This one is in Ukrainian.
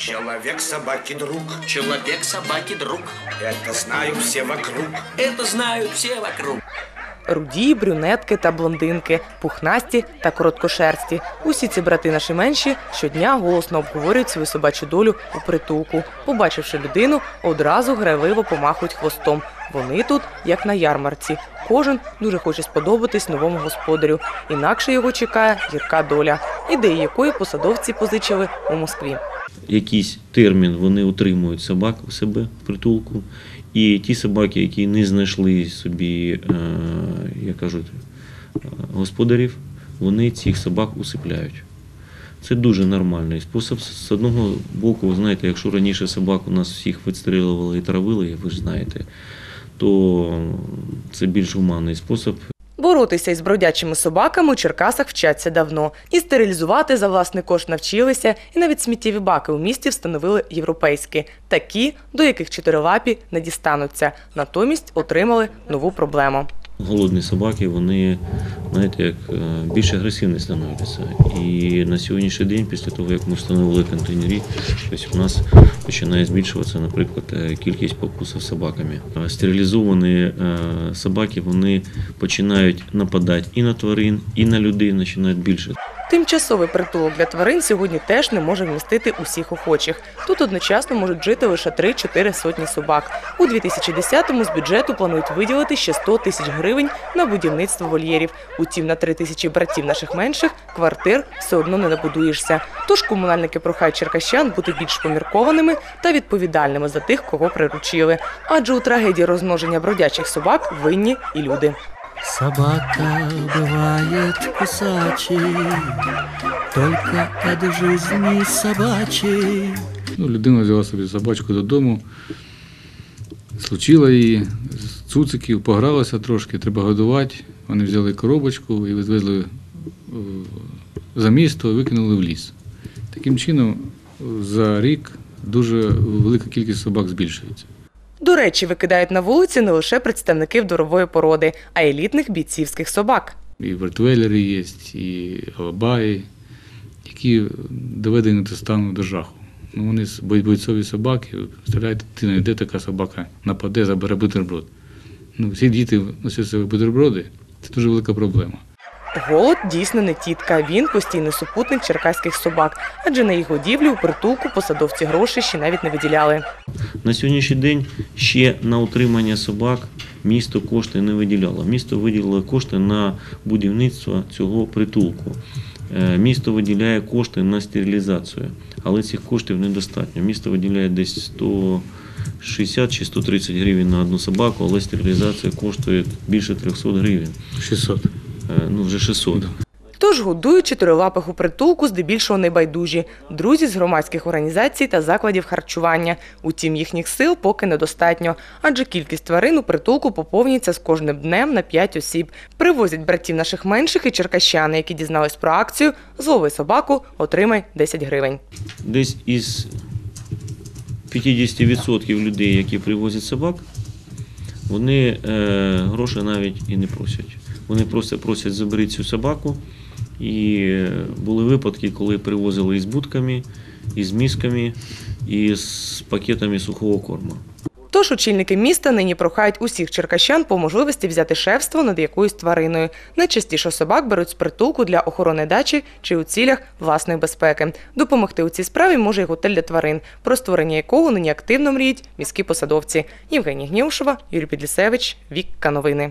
Человек собаки друг, Человек собаки друг. это знают все вокруг. Это знают все вокруг. Руді, брюнетки та блондинки, пухнасті та короткошерсті. Усі ці брати наші менші щодня голосно обговорюють свою собачу долю у притулку. Побачивши людину, одразу грайливо помахують хвостом. Вони тут, як на ярмарці. Кожен дуже хоче сподобатись новому господарю. Інакше його чекає гірка доля, ідеї якої посадовці позичили у Москві. Якийсь термін вони утримують собак у себе в притулку. І ті собаки, які не знайшли собі, е, як кажуть, е, господарів, вони цих собак усипляють. Це дуже нормальний спосіб. З одного боку, знаєте, якщо раніше собак у нас всіх відстрілювали і травили, ви ж знаєте, то це більш гуманний спосіб. Боротися із бродячими собаками у Черкасах вчаться давно. І стерилізувати за власний кошт навчилися, і навіть сміттєві баки у місті встановили європейські, такі, до яких чотирилапі не дістануться. Натомість отримали нову проблему. Голодні собаки, вони, знаєте, як е, більш агресивні становляться. І на сьогоднішній день, після того, як ми встановили контейнері, ось у нас починає збільшуватися, наприклад, е, кількість покусів собаками. Е, Стерилізовані собаки вони починають нападати і на тварин, і на людей починають більше. Тимчасовий притулок для тварин сьогодні теж не може вмістити усіх охочих. Тут одночасно можуть жити лише 3-4 сотні собак. У 2010-му з бюджету планують виділити ще 100 тисяч гривень на будівництво вольєрів. Утім, на 3 тисячі братів наших менших квартир все одно не набудуєшся. Тож комунальники прохають черкащан бути більш поміркованими та відповідальними за тих, кого приручили. Адже у трагедії розмноження бродячих собак винні і люди. Собака бывает кусачей, только от жизни собачей. Ну, людина взяла собі собачку додому, случила її, з цуциків, погралася трошки, треба годувати. Вони взяли коробочку і відвезли е, за місто, викинули в ліс. Таким чином, за рік дуже велика кількість собак збільшується. До речі, викидають на вулиці не лише представників дворової породи, а й елітних бійцівських собак. І вертвейлери є, і алабаї, які доведені до стану до жаху. Ну, вони бойцові собаки, представляєте, ти не йде така собака, нападе, забере бутерброд. Ну, всі діти носять собі бутерброди, це дуже велика проблема. Голод дійсно не тітка. Він постійний супутник черкаських собак, адже на їх годівлю у притулку посадовці гроші ще навіть не виділяли. На сьогоднішній день ще на утримання собак місто кошти не виділяло. Місто виділило кошти на будівництво цього притулку. Е, Місто виділяє кошти на стерилізацію, але цих коштів недостатньо. Місто виділяє десь 160 чи 130 гривень на одну собаку, але стерилізація коштує більше 300 гривень. 600. Е, Ну, вже 600. Тож годують чотирилапих у притулку здебільшого небайдужі, друзі з громадських організацій та закладів харчування. Утім, їхніх сил поки недостатньо, адже кількість тварин у притулку поповнюється з кожним днем на 5 осіб. Привозять братів наших менших і черкащани, які дізнались про акцію «Злови собаку, отримай 10 гривень. Десь із 50% людей, які привозять собак, вони е, гроші навіть і не просять. Вони просто просять заберіть цю собаку. І були випадки, коли привозили із будками, із місками, і з пакетами сухого корму. Тож очільники міста нині прохають усіх черкащан по можливості взяти шефство над якоюсь твариною. Найчастіше собак беруть з притулку для охорони дачі чи у цілях власної безпеки. Допомогти у цій справі може й готель для тварин, про створення якого нині активно мріють міські посадовці. Євгенія Гнєвшова, Юрій Підлісевич, Вікка Новини.